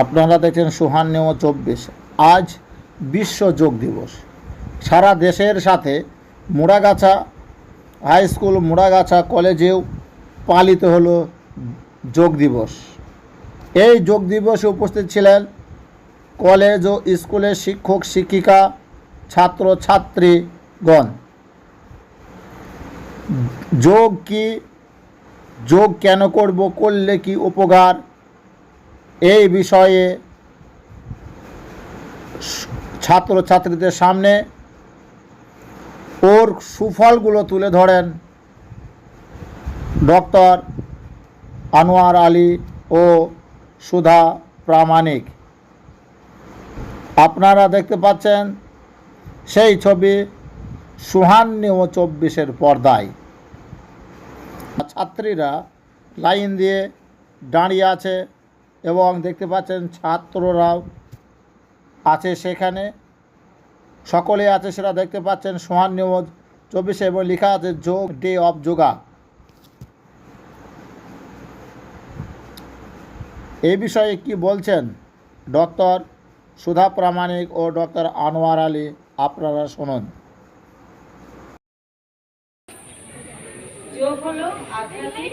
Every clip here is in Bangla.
আপনারা দেখছেন সুহান্যও চব্বিশ। আজ বিশ্ব যোগ দিবস। সারা দেশের সাথে মুড়াগাছা হাই স্কুল, মুড়াগাছা কলেজেও পালিত হলো যোগ দিবস। এই যোগ দিবসে উপস্থিত ছিলেন কলেজ ও স্কুলের শিক্ষক, শিক্ষিকা, ছাত্র, ছাত্রীগণ। যোগ কি, যোগ কেন করব, করলে কি উপকার? এই বিষয়ে ছাত্র ছাত্রীদের সামনে ওর সুফলগুলো তুলে ধরেন ডক্টর আনোয়ার আলী ও সুধা প্রামাণিক। আপনারা দেখতে পাচ্ছেন সেই ছবি সুহান্নি ও চব্বিশের পর্দায়। ছাত্রীরা লাইন দিয়ে দাঁড়িয়ে আছে। এবং দেখতে পাচ্ছেন ছাত্ররাও আছে সেখানে। সকলে আছে সেটা দেখতে পাচ্ছেন সোহান নিউজ চব্বিশে এবং লেখা আছে যোগ, ডে অফ যোগা। এই বিষয়ে কি বলছেন ডক্টর সুধা প্রামাণিক ও ডক্টর আনোয়ার আলী, আপনারা শুনুন। যোগ হলো আধ্যাত্মিক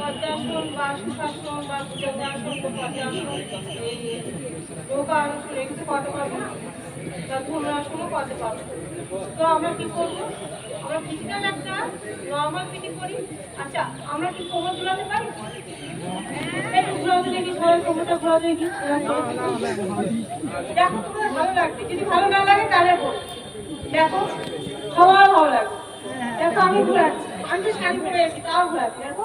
পদ্মাসন বা সুশাসন বা ভুজঙ্গাসন পদ্মাসন যোগাসন তো আমরা কি করব? আমরা ফিজিক্যাল একটা নর্মাল ফিটিং করি। আচ্ছা আমরা কি কোমর ঘোরাতে পারি? ঘোরাতে দেখি, সবাই কোমরটা ঘোরাতে দেখি। দেখো ভালো লাগবে যদি ভালো লাগে তাহলে দেখো, সবার ভালো লাগবে দেখো, আমি ঘোরাচ্ছি আমি তো শাড়ি পরে তাও ঘোরাচ্ছি দেখো।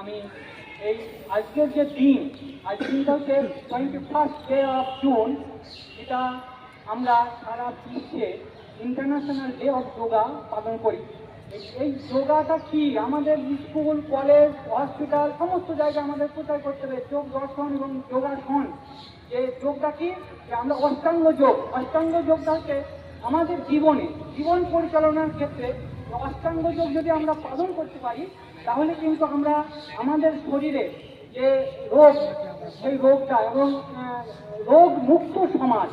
আমি এই আজকের যে টোয়েন্টি ফার্স্ট অফ জুন এটা আমরা সারা বিশ্বে ইন্টারন্যাশনাল ডে অফ যোগা পালন করি। এই- যোগাটা কি? আমাদের স্কুল, কলেজ, হসপিটাল, সমস্ত জায়গায় আমাদের প্রচার করতে হবে। যোগ দর্শন এবং যোগাসন যে যোগটা কি? যে আমরা অষ্টাঙ্গ যোগ। অষ্টাঙ্গ যোগটাকে আমাদের জীবনে, জীবন পরিচালনার ক্ষেত্রে অষ্টাঙ্গ যোগ যদি আমরা পালন করতে পারি, তাহলে কিন্তু আমরা আমাদের শরীরে যে রোগ, সেই রোগটা এবং রোগ মুক্ত সমাজ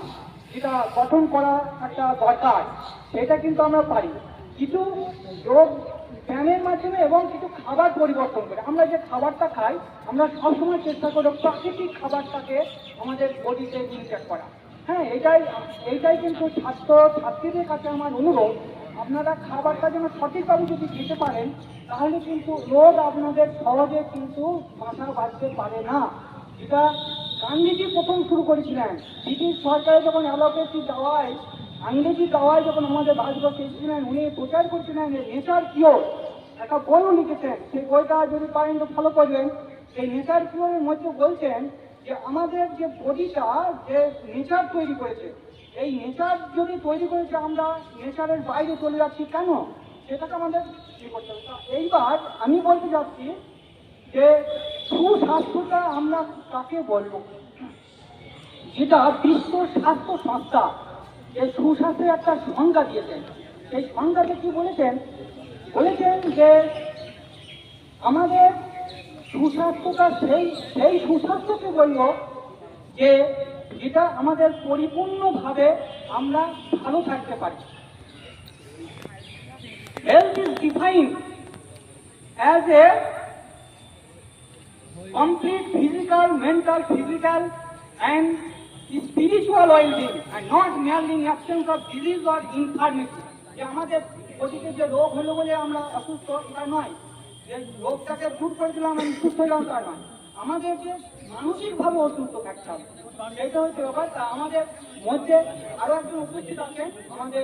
যেটা গঠন করা একটা দরকার, সেটা কিন্তু আমরা পারি। কিছু যোগ ব্যায়ামের মাধ্যমে এবং কিছু খাবার পরিবর্তন করে। আমরা যে খাবারটা খাই, আমরা সবসময় চেষ্টা করি প্রাকৃতিক খাবারটাকে আমাদের বডিতে ইনটেক করা। হ্যাঁ এটাই, এইটাই কিন্তু ছাত্র ছাত্রীদের কাছে আমার অনুরোধ। আপনারা খাবারটা যেন সঠিকভাবে যদি খেতে পারেন, তাহলে কিন্তু রোগ আপনাদের সহজে কিন্তু বাসা বাঁধতে পারে না। এটা গান্ধীজি প্রথম শুরু করেছিলেন। ব্রিটিশ সরকারে যখন অ্যালোপ্যাথি দাওয়ায় ইংরেজি দাওয়ায় যখন আমাদের ভারতবর্ষে এসেছিলেন উনি প্রচার করছিলেন যে নেচার কিওর। একটা বইও লিখেছেন। সেই বইটা যদি পারেন তো ফলো করবেন। সেই নেচার কিওরের মধ্যে বলছেন যে আমাদের যে বডিটা, যে নেচার তৈরি করেছে, এই নেচার যদি তৈরি করেছে আমরা নেচারের বাইরে চলে যাচ্ছি কেন? সেটাকে আমাদের করতে হবে? এইবার আমি বলতে যাচ্ছি যে সুস্বাস্থ্যটা আমরা কাকে বলব? যেটা বিশ্ব স্বাস্থ্য সংস্থা এই সুস্বাস্থ্যের একটা সংজ্ঞা দিয়েছেন। সেই সংজ্ঞাতে কি বলেছেন? বলেছেন যে আমাদের সুস্বাস্থ্যটা সেই সেই সুস্বাস্থ্যকে বলল যে যেটা আমাদের পরিপূর্ণভাবে আমরা ভালো থাকতে পারি। Health is defined as a complete physical, mental, physical, and spiritual well-being, and not merely in absence of disease or infirmity. যে আমাদের অতীতে যে রোগ হলো বলে আমরা অসুস্থ এটা নয়। যে রোগটাকে দূর করে দিলাম আমি সুস্থ হলাম তা নয়। আমাদেরকে মানসিকভাবে অসুস্থ থাকতে হবে সেটা হচ্ছে ব্যাপার। তা আমাদের মধ্যে আরও একজন উপস্থিত আছে আমাদের